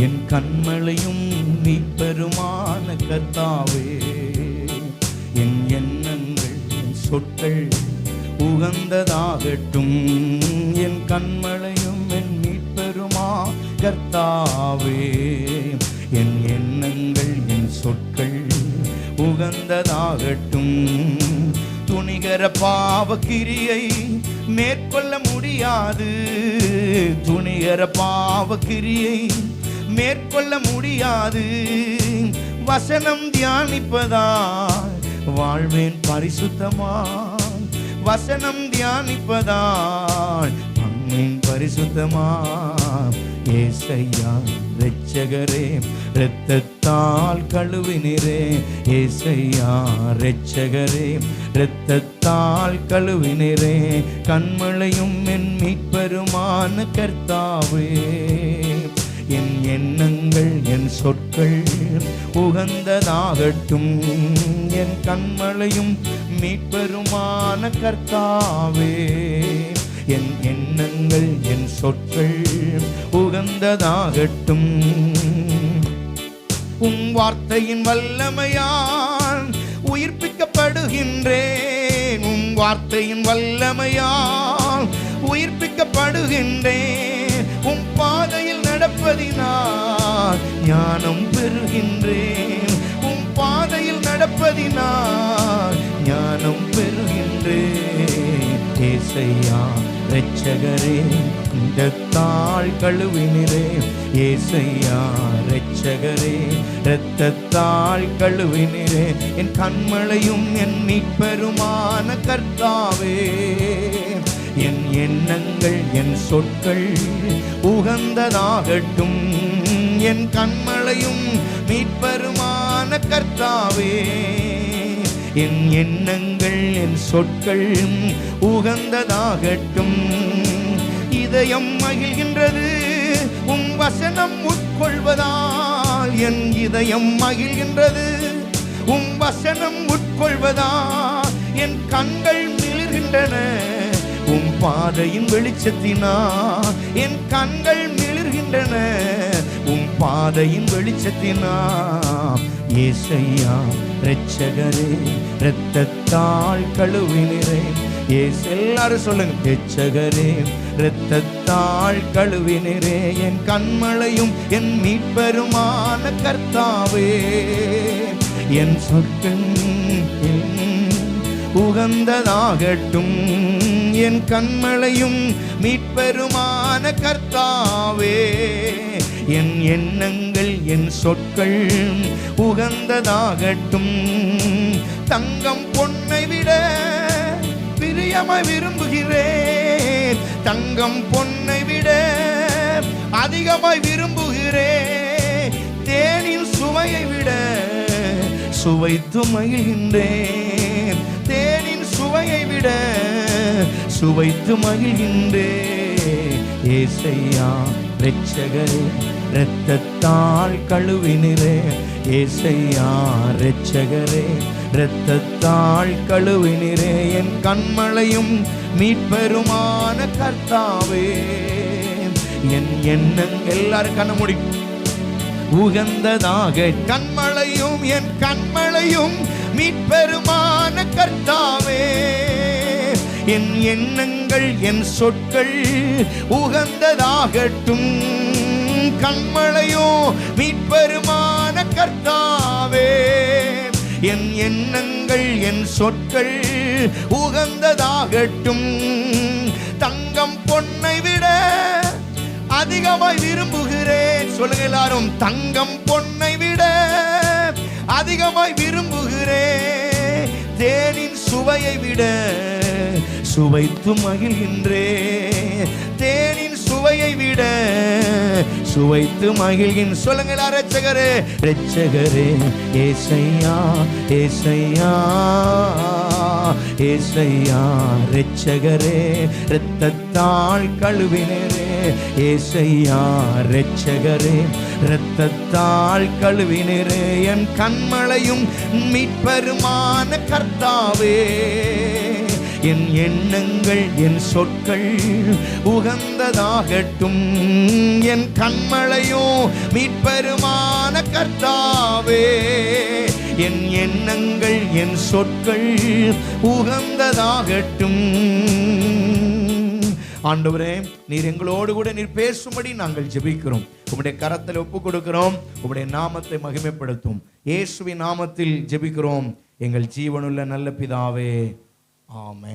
என் கண்மலையும் நீ பெருமான கர்த்தாவே. என் எண்ணங்கள் என் சொற்கள் உகந்ததாகட்டும். என் கண்மலையும் என் மீட்பெருமா கர்த்தாவே. என் எண்ணங்கள் என் சொற்கள் உகந்ததாகட்டும். துணிகர பாவக்கிரியை மேற்கொள்ள முடியாது. துணிகர பாவக்கிரியை மேற்கொள்ள முடியாது. வசனம் தியானிப்பதால் வாழ்வேன் பரிசுத்தமாய். வசனம் தியானிப்பதால் மண்ணின் பரிசுத்தமா ஏசையா ரெச்சகரே இரத்தத்தால் கழுவினிரே. ஏசையா ரெச்சகரே இரத்தத்தால் கழுவினிரே. கண்மலையும் என் மீட்பெருமான கர்த்தாவே. என் எண்ணங்கள் என் சொற்கள் உகந்ததாகட்டும். என் கண்மலையும் மீட்பெருமான கர்த்தாவே. என் எண்ணங்கள் என் சொற்கள் உகந்ததாகட்டும். உம் வார்த்தையின் வல்லமையால் உயிர்ப்பிக்கப்படுகின்றேன். உம் வார்த்தையின் வல்லமையால் உயிர்ப்பிக்கப்படுகின்றேன். ஞானம் பெறுகின்றேன். உம் பாதையில் நடப்பதினால் ஞானம் பெறுகின்றேன். ஏசையா ரட்சகரே இந்த தாழ் கழுவினிரே ஏசையா ரெச்சகரே இரத்தத்தாள் கழுவினிரே என் கண்மலையும் என் மீட்பெருமான கர்த்தாவே. என் எண்ணங்கள் என் சொற்கள் உகந்ததாகட்டும். என் கண்மலையும் மீட்பெருமான கர்த்தாவே. என் எண்ணங்கள் என் சொற்கள் உகந்ததாகட்டும். இதயம் மகிழ்கின்றது உம் வசனம் உட்கொள்வதால். என் இதயம் மகிழ்கின்றது உம் வசனம் உட்கொள்வதால். என் கண்கள் மிளிர்கின்றன உம் பாதையின் வெளிச்சத்தினால். என் கண்கள் மிளிர்கின்றன பாதையின் வெளிச்சத்தினால் ஏசையா ரெச்சகரே இரத்தத்தாள் கழுவினரே. ஏசு எல்லாரும் சொல்லுங்க எச்சகரே இரத்தத்தாள் கழுவினரே. என் கண்மலையும் என் மீட்பெருமான கர்த்தாவே. என் சொற்கள் உகந்ததாகட்டும் என் கண்மலையும் மீட்பெருமான கர்த்தாவே. என் எண்ணங்கள் என் சொற்கள் உகந்ததாகட்டும் தங்கம் பொன்னை விட பிரியமாய் விரும்புகிறேன். தங்கம் பொன்னை விட அதிகமாய் விரும்புகிறேன். தேனின் சுவையை விட சுவைத்து மகிழ்கின்றேன் சுவைத்து மகிழ்கின்றே. ஏசையா ரெச்சகரே இரத்தத்தால் கழுவினிரே ஏசையா ரெச்சகரே இரத்தத்தால் கழுவினிரே என் கண்மலையும் மீட்பெருமான கர்த்தாவே. என் எண்ணங்கள் எல்லாரும் கண்ண முடி உகந்ததாக. கண்மலையும் என் கண்மலையும் மீட்பெருமான கர்த்தா என் எண்ணங்கள் என் சொற்கள் உகந்ததாகட்டும். கண்மலையோ மீட்பெருமான கர்த்தாவே. என் எண்ணங்கள் என் சொற்கள் உகந்ததாகட்டும். தங்கம் பொன்னை விட அதிகமாய் விரும்புகிறேன். சொல்லுங்க எல்லாரும் தங்கம் பொன்னை விட அதிகமாய் விரும்புகிறேன். தேனின் சுவையை விட சுவைத்து மகிழ்கின்றே. தேனின் சுவையை விட சுவைத்து மகிழ்கின். சொல்லுங்க எல்லாரும் ரட்சகரே ஏசையா ஏசையா ஏசையா ரச்சகரே இரத்தத்தாள் கழுவினரே. ஏசையா ரச்சகரே இரத்தத்தாள் கழுவினரே. என் கண்மலையும் மீட்பெருமான கர்த்தாவே. என் எண்ணங்கள் என் சொற்கள் உகந்ததாகட்டும். என் கண்மலையோ மீட்பெருமான கர்த்தாவே. என் எண்ணங்கள் என் சொற்கள் உகந்ததாகட்டும். ஆண்டவரே நீர் எங்களோடு கூட நீர் பேசும்படி நாங்கள் ஜெபிக்கிறோம். உம்முடைய கரத்தில் ஒப்பு கொடுக்கிறோம். உம்முடைய நாமத்தை மகிமைப்படுத்தும். இயேசுவின் நாமத்தில் ஜெபிக்கிறோம். எங்கள் ஜீவனுள்ள நல்ல பிதாவே. Oh, Amen.